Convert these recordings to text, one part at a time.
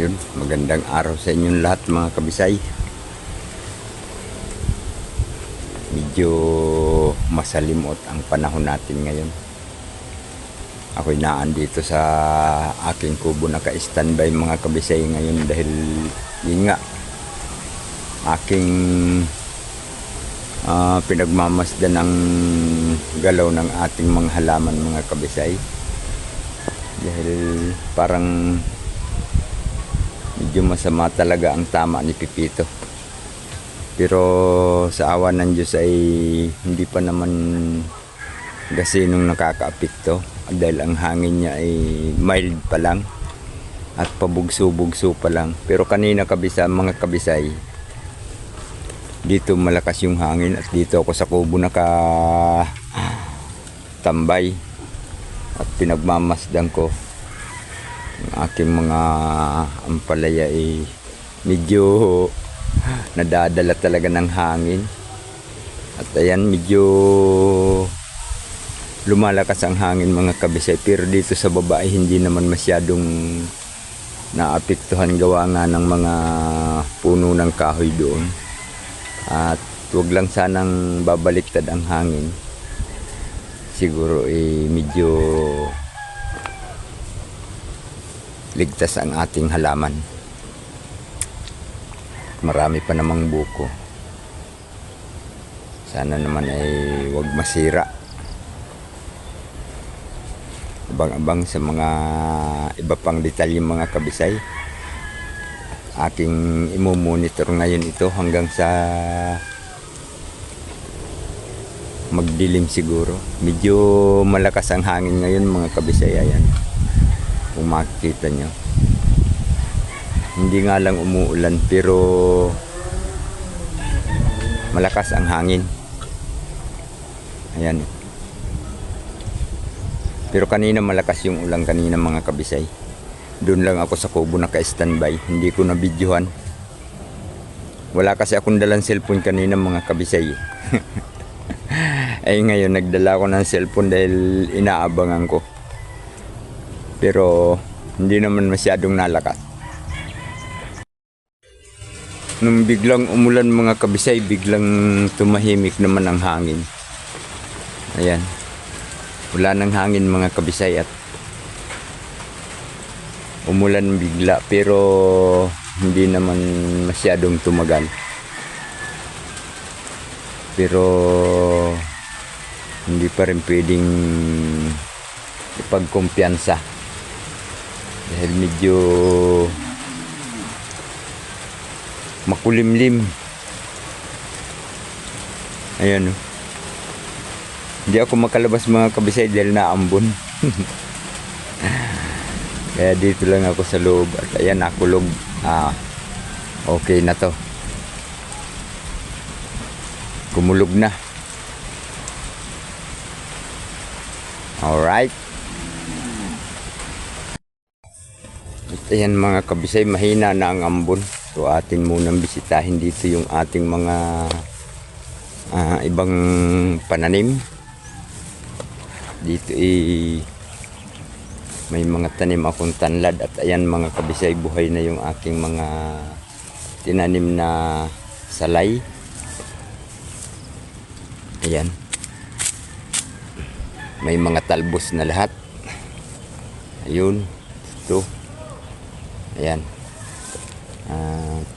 Yun, magandang araw sa inyong lahat mga kabisay. Medyo masalimot ang panahon natin ngayon. Ako'y naandito sa aking kubo naka-standby mga kabisay ngayon dahil yun nga aking ah, pinagmamasdan ng galaw ng ating mga halaman mga kabisay dahil parang medyo masama talaga ang tama ni Pipito. Pero sa awa ng Diyos ay hindi pa naman gasinong nakakaapekto. Dahil ang hangin niya ay mild pa lang at pabugso-bugso pa lang. Pero kanina kabisa mga kabisay dito malakas yung hangin at dito ako sa kubo naka tambay at pinagmamasdan ko aking mga ampalaya ay medyo nadadala talaga ng hangin. At ayan medyo lumalakas ang hangin mga kabisay. Pero dito sa baba ay hindi naman masyadong naapektuhan gawa nga ng mga puno ng kahoy doon. At wag lang sanang babaliktad ang hangin. Siguro eh medyo ligtas ang ating halaman. Marami pa namang buko. Sana naman ay wag masira. Abang-abang sa mga iba pang detalye mga kabisay aking imomonitor ngayon ito hanggang sa magdilim siguro. Medyo malakas ang hangin ngayon mga kabisay ayan kung makikita nyo. Hindi nga lang umuulan pero malakas ang hangin. Ayan. Pero kanina malakas yung ulan kanina mga kabisay. Doon lang ako sa kubo naka-standby. Hindi ko na videohan wala kasi akong dalang cellphone kanina mga kabisay. Ay ngayon nagdala ko ng cellphone dahil inaabangan ko pero hindi naman masyadong nalakas. Nung biglang umulan mga kabisay biglang tumahimik naman ang hangin. Ayan. Wala nang hangin mga kabisay at umulan bigla pero hindi naman masyadong tumagal. Pero hindi pa rin pwedeng ipagkumpiyansa dahil medyo makulimlim. Ayan oh. hindi ako makalabas mga kabisay dahil naambon. Kaya dito lang ako sa loob. At ayan nakulog ah, okay na to. Kumulog na. Alright ayan mga kabisay mahina na ang ambon. So atin munang bisitahin dito yung ating mga ah, ibang pananim. Dito eh may mga tanim akong tanlad. At ayan mga kabisay buhay na yung aking mga tinanim na salay. Ayan. May mga talbos na lahat. Ayun ito ayan. At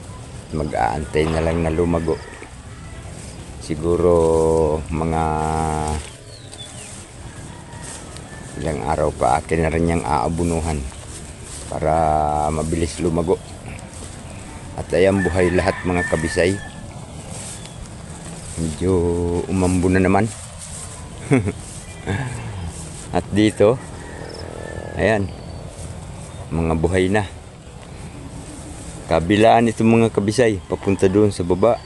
mag-aantay na lang na lumago. Siguro mga ilang araw pa akin na rin niyang aabunuhan para mabilis lumago. At ayan buhay lahat mga kabisay. Medyo umambo na naman. At dito ayan mga buhay na kabilaan itong mga kabisay papunta doon sa baba.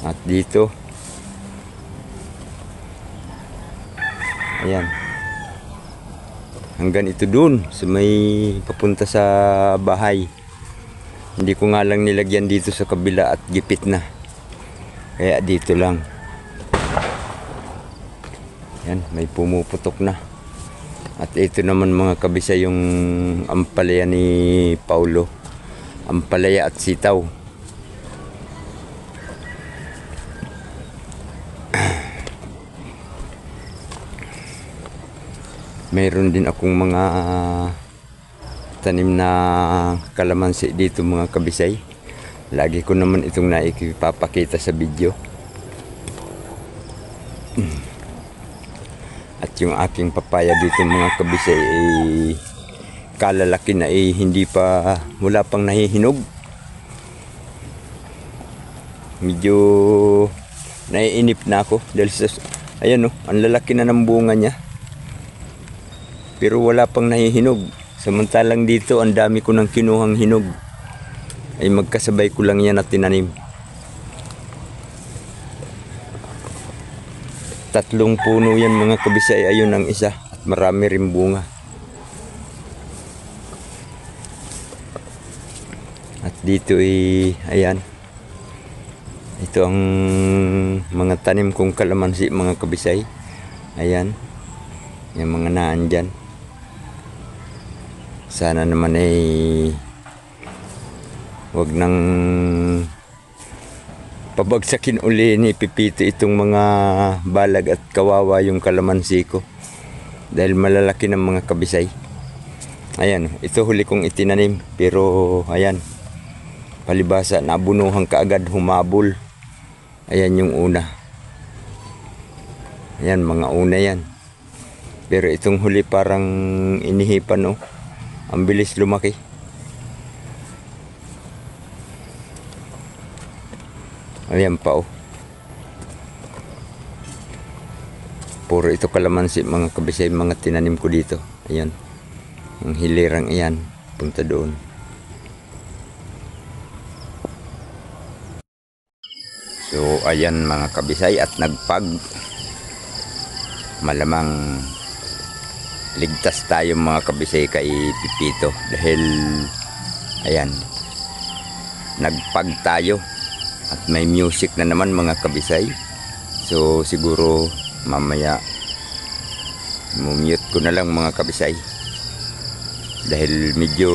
At dito. Ayan. Hanggang ito doon sa may papunta sa bahay. Hindi ko nga lang nilagyan dito sa kabila at gipit na. Kaya dito lang. Yan may pumuputok na. At ito naman mga kabisa yung ampalaya ni Paulo ampalaya at sitaw. Mayroon din akong mga tanim na kalamansi dito mga kabisay. Lagi ko naman itong naikipapakita sa video. At yung aking papaya dito mga kabisay ay kalalaki na eh hindi pa wala pang nahihinog. Medyo naiinip na ako dahil sa ayan oh, ang lalaki na ng bunga niya. Pero wala pang nahihinog. Samantalang dito ang dami ko ng kinuhang hinog. Ay magkasabay ko lang yan at tinanim. Tatlong puno yan mga kabisay. Ayun ang isa. At marami rin bunga. At dito ay, ayan. Ito ang mga tanim kong kalamansi mga kabisay. Ayan. Yung mga naan dyan. Sana naman ay wag nang pabagsakin uli ni Pipito itong mga balag at kawawa yung kalamansi ko. Dahil malalaki ng mga kabisay. Ayan, ito huli kong itinanim. Pero ayan, palibasa, nabunuhan kaagad, humabol. Ayan yung una. Ayan, mga una yan. Pero itong huli parang inihipan, oh. Ang bilis lumaki. Ayan pa, oh. Puro ito kalamansi, mga kabisay, mga tinanim ko dito. Ayan. Ang hilirang iyan, punta doon. So, ayan mga kabisay at nagpag malamang ligtas tayo mga kabisay kay Pipito. Dahil ayan nagpag tayo. At may music na naman mga kabisay. So siguro mamaya mumute ko na lang mga kabisay. Dahil medyo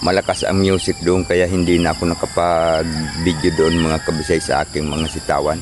malakas ang music doon kaya hindi na ako nakapag video doon mga kabisay sa aking mga sitawan